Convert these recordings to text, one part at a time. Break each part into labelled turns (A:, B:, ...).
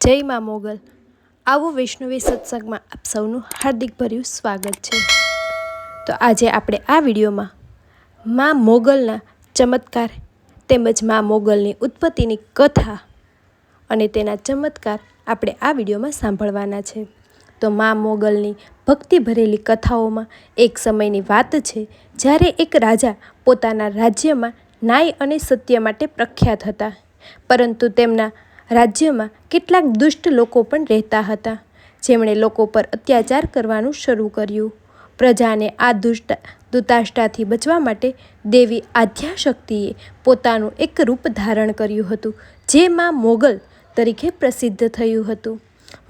A: જય મા મોગલ. આવો વૈષ્ણવી સત્સંગમાં આપ સૌનું હાર્દિક ભર્યું સ્વાગત છે. તો આજે આપણે આ વિડીયોમાં મા મોગલના ચમત્કાર તેમજ મા મોગલની ઉત્પત્તિની કથા અને તેના ચમત્કાર આપણે આ વિડીયોમાં સાંભળવાના છે. તો મા મોગલની ભક્તિ ભરેલી કથાઓમાં એક સમયની વાત છે, જ્યારે એક રાજા પોતાના રાજ્યમાં ન્યાય અને સત્ય માટે પ્રખ્યાત હતા. પરંતુ તેમના રાજ્યમાં કેટલાક દુષ્ટ લોકો પણ રહેતા હતા. જેમણે લોકો પર અત્યાચાર કરવાનું શરૂ કર્યું. પ્રજાને આ દુષ્ટ દુતાષ્ટાથી બચવા માટે દેવી આધ્યાશક્તિએ પોતાનું એક રૂપ ધારણ કર્યું હતું જે માં મોગલ તરીકે પ્રસિદ્ધ થયું હતું.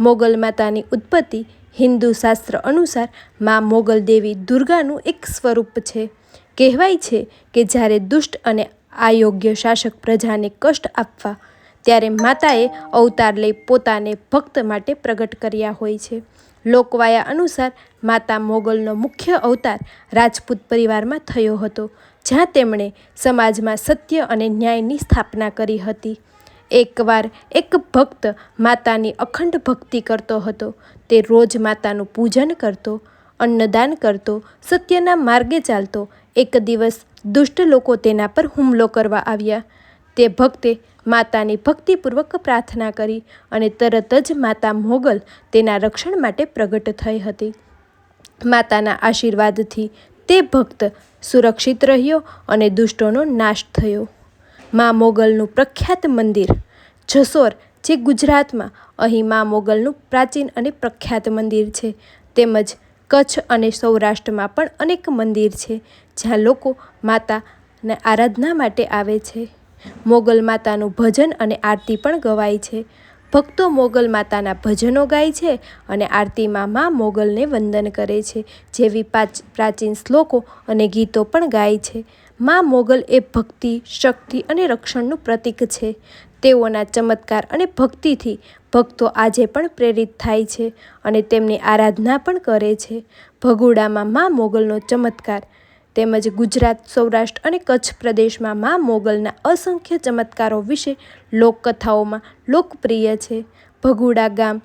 A: મોગલ માતાની ઉત્પત્તિ હિન્દુ શાસ્ત્ર અનુસારમાં મોગલ દેવી દુર્ગાનું એક સ્વરૂપ છે. કહેવાય છે કે જ્યારે દુષ્ટ અને અયોગ્ય શાસક પ્રજાને કષ્ટ આપવા ત્યારે માતાએ અવતાર લઈ પોતાને ભક્ત માટે પ્રગટ કર્યા હોય છે. લોકવાયા અનુસાર માતા મોગલનો મુખ્ય અવતાર રાજપૂત પરિવારમાં થયો હતો, જ્યાં તેમણે સમાજમાં સત્ય અને ન્યાયની સ્થાપના કરી હતી. એકવાર એક ભક્ત માતાની અખંડ ભક્તિ કરતો હતો, તે રોજ માતાનું પૂજન કરતો, અન્નદાન કરતો, સત્યના માર્ગે ચાલતો, એક દિવસ દુષ્ટ લોકો તેના પર હુમલો કરવા આવ્યા. તે ભક્તે માતાની ભક્તિપૂર્વક પ્રાર્થના કરી અને તરત જ માતા મોગલ તેના રક્ષણ માટે પ્રગટ થઈ હતી. માતાના આશીર્વાદથી તે ભક્ત સુરક્ષિત રહ્યો અને દુષ્ટોનો નાશ થયો. મા મોગલનું પ્રખ્યાત મંદિર, જસોર, જે ગુજરાતમાં અહીં મા મોગલનું પ્રાચીન અને પ્રખ્યાત મંદિર છે, તેમજ કચ્છ અને સૌરાષ્ટ્રમાં પણ અનેક મંદિર છે, જ્યાં લોકો માતાને આરાધના માટે આવે છે. મોગલ માતાનું ભજન અને આરતી પણ ગવાય છે. ભક્તો મોગલ માતાના ભજનો ગાય છે અને આરતીમાં મા મોગલને વંદન કરે છે. જેવી પ્રાચીન શ્લોકો અને ગીતો પણ ગાય છે. મા મોગલ એ ભક્તિ, શક્તિ અને રક્ષણનું પ્રતીક છે. તેઓના ચમત્કાર અને ભક્તિથી ભક્તો આજે પણ પ્રેરિત થાય છે અને તેમની આરાધના પણ કરે છે. ભગુડામાં મા મોગલનો ચમત્કાર તેમજ ગુજરાત, સૌરાષ્ટ્ર અને કચ્છ પ્રદેશમાં મા મોગલના અસંખ્ય ચમત્કારો વિશે લોકકથાઓમાં લોકપ્રિય છે. ભગુડા ગામ,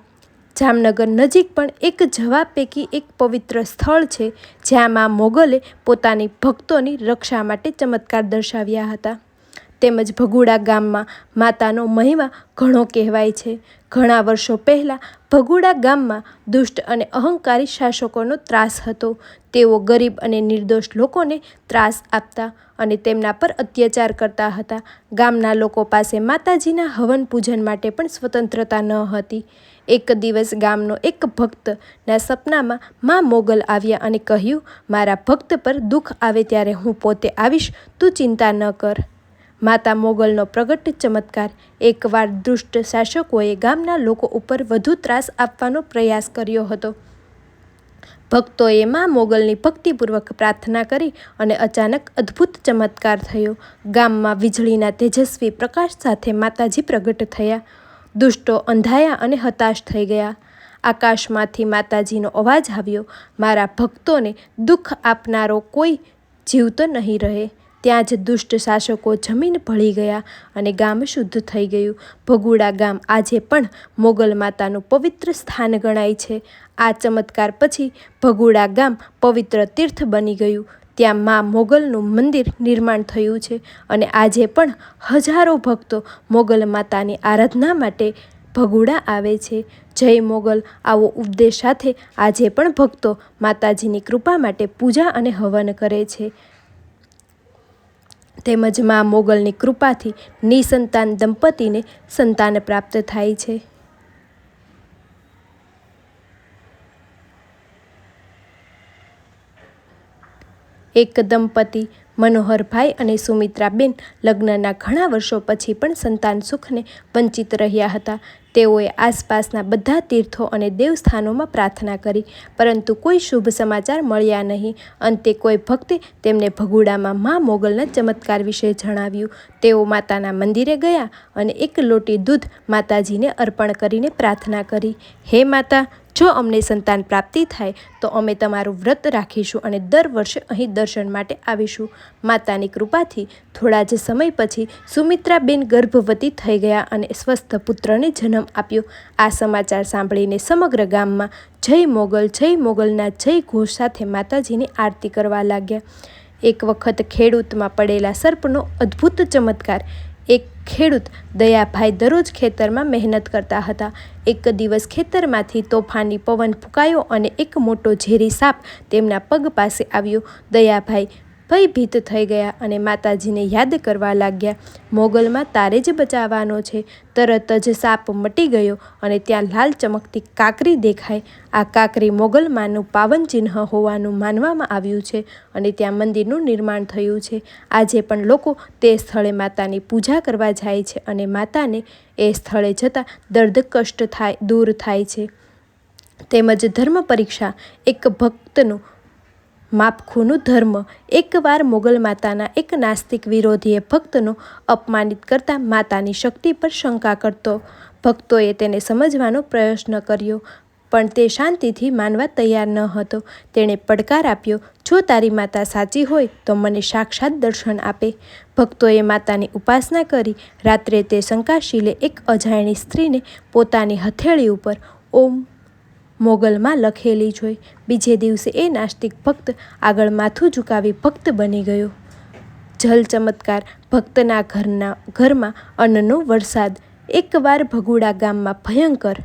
A: જામનગર નજીક પણ એક જવા પૈકી એક પવિત્ર સ્થળ છે, જ્યાં મા મોગલે પોતાની ભક્તોની રક્ષા માટે ચમત્કાર દર્શાવ્યા હતા. તેમજ ભગુડા ગામમાં માતાનો મહિમા ઘણો કહેવાય છે. ઘણા વર્ષો પહેલાં ભગુડા ગામમાં દુષ્ટ અને અહંકારી શાસકોનો ત્રાસ હતો. તેઓ ગરીબ અને નિર્દોષ લોકોને ત્રાસ આપતા અને તેમના પર અત્યાચાર કરતા હતા. ગામના લોકો પાસે માતાજીના હવન પૂજન માટે પણ સ્વતંત્રતા ન હતી. એક દિવસ ગામનો એક ભક્તના સપનામાં મા મોગલ આવ્યા અને કહ્યું, મારા ભક્ત પર દુઃખ આવે ત્યારે હું પોતે આવીશ, તું ચિંતા ન કર. માતા મોગલનો પ્રગટ ચમત્કાર. એકવાર દુષ્ટ શાસકોએ ગામના લોકો ઉપર વધુ ત્રાસ આપવાનો પ્રયાસ કર્યો હતો. ભક્તોએ મા મોગલની ભક્તિપૂર્વક પ્રાર્થના કરી અને અચાનક અદ્ભુત ચમત્કાર થયો. ગામમાં વીજળીના તેજસ્વી પ્રકાશ સાથે માતાજી પ્રગટ થયા. દુષ્ટો અંધાયા અને હતાશ થઈ ગયા. આકાશમાંથી માતાજીનો અવાજ આવ્યો, મારા ભક્તોને દુઃખ આપનારો કોઈ જીવતો નહીં રહે. ત્યાં જ દુષ્ટ શાસકો જમીન ભળી ગયા અને ગામ શુદ્ધ થઈ ગયું. ભગુડા ગામ આજે પણ મોગલ માતાનું પવિત્ર સ્થાન ગણાય છે. આ ચમત્કાર પછી ભગુડા ગામ પવિત્ર તીર્થ બની ગયું. ત્યાં મા મોગલનું મંદિર નિર્માણ થયું છે અને આજે પણ હજારો ભક્તો મોગલ માતાની આરાધના માટે ભગુડા આવે છે. જય મોગલ, આવો ઉપદેશ સાથે આજે પણ ભક્તો માતાજીની કૃપા માટે પૂજા અને હવન કરે છે. તેમજ મા મોગલની કૃપાથી નિસંતાન દંપતીને સંતાન પ્રાપ્ત થાય છે. એક દંપતી મનોહરભાઈ અને સુમિત્રાબેન લગ્નના ઘણા વર્ષો પછી પણ સંતાન સુખને વંચિત રહ્યા હતા. તેઓએ આસપાસના બધા તીર્થો અને દેવસ્થાનોમાં પ્રાર્થના કરી, પરંતુ કોઈ શુભ સમાચાર મળ્યા નહીં. અંતે કોઈ ભક્તે તેમને ભગુડામાં મા મોગલના ચમત્કાર વિશે જણાવ્યું. તેઓ માતાના મંદિરે ગયા અને એક લોટી દૂધ માતાજીને અર્પણ કરીને પ્રાર્થના કરી, હે માતા જો અમને સંતાન પ્રાપ્તિ થાય, તો અમે તમારું વ્રત રાખીશું અને દર વર્ષે અહીં દર્શન માટે આવીશું. માતાની કૃપાથી થોડા જ સમય પછી સુમિત્રાબેન ગર્ભવતી થઈ ગયા અને સ્વસ્થ પુત્રને જન્મ આપ્યો. આ સમાચાર સાંભળીને સમગ્ર ગામમાં જય મોગલ, જય મોગલના જય ઘોષ સાથે માતાજીની આરતી કરવા લાગ્યા. એક વખત ખેડૂતમાં પડેલા સર્પનો અદ્ભુત ચમત્કાર એક ખેડૂત દયાભાઈ દરરોજ ખેતરમાં મહેનત કરતા હતા. એક દિવસ ખેતરમાંથી તોફાની પવન ફૂંકાયો અને એક મોટો ઝેરી સાપ તેમના પગ પાસે આવ્યો. દયાભાઈ ભયભીત થઈ ગયા અને માતાજીને યાદ કરવા લાગ્યા, મોગલમાં તારે જ બચાવવાનો છે. તરત જ સાપ મટી ગયો અને ત્યાં લાલ ચમકતી કાકરી દેખાય આ કાકરી મોગલમાંનું પાવન ચિહ્ન હોવાનું માનવામાં આવ્યું છે અને ત્યાં મંદિરનું નિર્માણ થયું છે. આજે પણ લોકો તે સ્થળે માતાની પૂજા કરવા જાય છે અને માતાને એ સ્થળે જતાં દર્દ, કષ્ટ થાય, દૂર થાય છે. તેમજ ધર્મ પરીક્ષા એક ભક્તનું માપખુનું ધર્મ. એકવાર મોગલ માતાના એક નાસ્તિક વિરોધીએ ભક્તનો અપમાનિત કરતા માતાની શક્તિ પર શંકા કરતો. ભક્તોએ તેને સમજવાનો પ્રયત્ન કર્યો, પણ તે શાંતિથી માનવા તૈયાર ન હતો. તેણે પડકાર આપ્યો, જો તારી માતા સાચી હોય, તો મને સાક્ષાત દર્શન આપે. ભક્તોએ માતાની ઉપાસના કરી. રાત્રે તે શંકાશીલે એક અજાણી સ્ત્રીને પોતાની હથેળી ઉપર ઓમ મોગલમાં લખેલી જોઈ બીજે દિવસે એ નાસ્તિક ભક્ત આગળ માથું ઝુકાવી ભક્ત બની ગયો. જલ ચમત્કાર ભક્તના ઘરના, ઘરમાં અન્નનો વરસાદ. એકવાર ભગુડા ગામમાં ભયંકર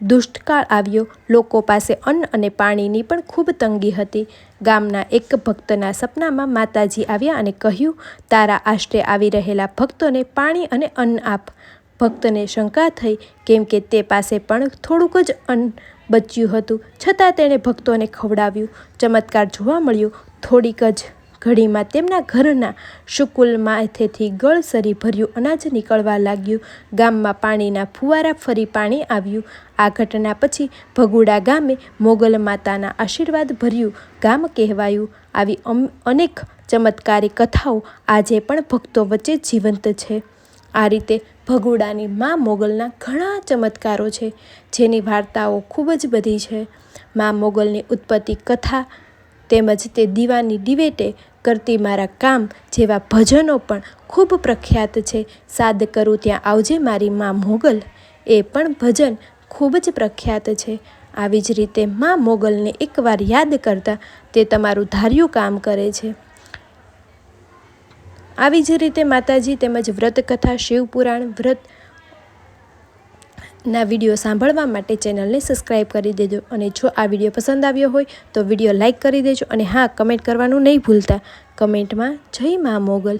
A: દુષ્ટકાળ આવ્યો. લોકો પાસે અન્ન અને પાણીની પણ ખૂબ તંગી હતી. ગામના એક ભક્તના સપનામાં માતાજી આવ્યા અને કહ્યું, તારા આશરે આવી રહેલા ભક્તોને પાણી અને અન્ન આપ. ભક્તને શંકા થઈ, કેમ કે તે પાસે પણ થોડુંક જ અન્ન બચ્યું હતું. છતાં તેણે ભક્તોને ખવડાવ્યું. ચમત્કાર જોવા મળ્યો. થોડીક જ ઘડીમાં તેમના ઘરના શુકુલ માથેથી ગળસરી ભર્યું અનાજ નીકળવા લાગ્યું. ગામમાં પાણીના ફુવારા ફરી પાણી આવ્યું. આ ઘટના પછી ભગુડા ગામે મોગલ માતાના આશીર્વાદ ભર્યું ગામ કહેવાયું. આવી અનેક ચમત્કારી કથાઓ આજે પણ ભક્તો વચ્ચે જીવંત છે. આ રીતે ભગોડાની મા મોગલના ઘણા ચમત્કારો છે, જેની વાર્તાઓ ખૂબ જ બધી છે. મા મોગલની ઉત્પત્તિ કથા તેમજ તે દીવાની દિવેટે કરતી મારા કામ જેવા ભજનો પણ ખૂબ પ્રખ્યાત છે. સાદ કરું ત્યાં આવજે મારી મા મોગલ, એ પણ ભજન ખૂબ જ પ્રખ્યાત છે. આવી જ રીતે મા મોગલને એકવાર યાદ કરતાં તે તમારું ધાર્યું કામ કરે છે. આવી જ રીતે માતાજી તેમજ વ્રતકથા, શિવપુરાણ વ્રત ના વીડિયો સાંભળવા માટે ચેનલને સબસ્ક્રાઈબ કરી દેજો અને જો આ વીડિયો પસંદ આવ્યો હોય તો વીડિયો લાઇક કરી દેજો અને હા, કમેન્ટ કરવાનું નહીં ભૂલતા. કમેન્ટમાં જય મા મોગલ.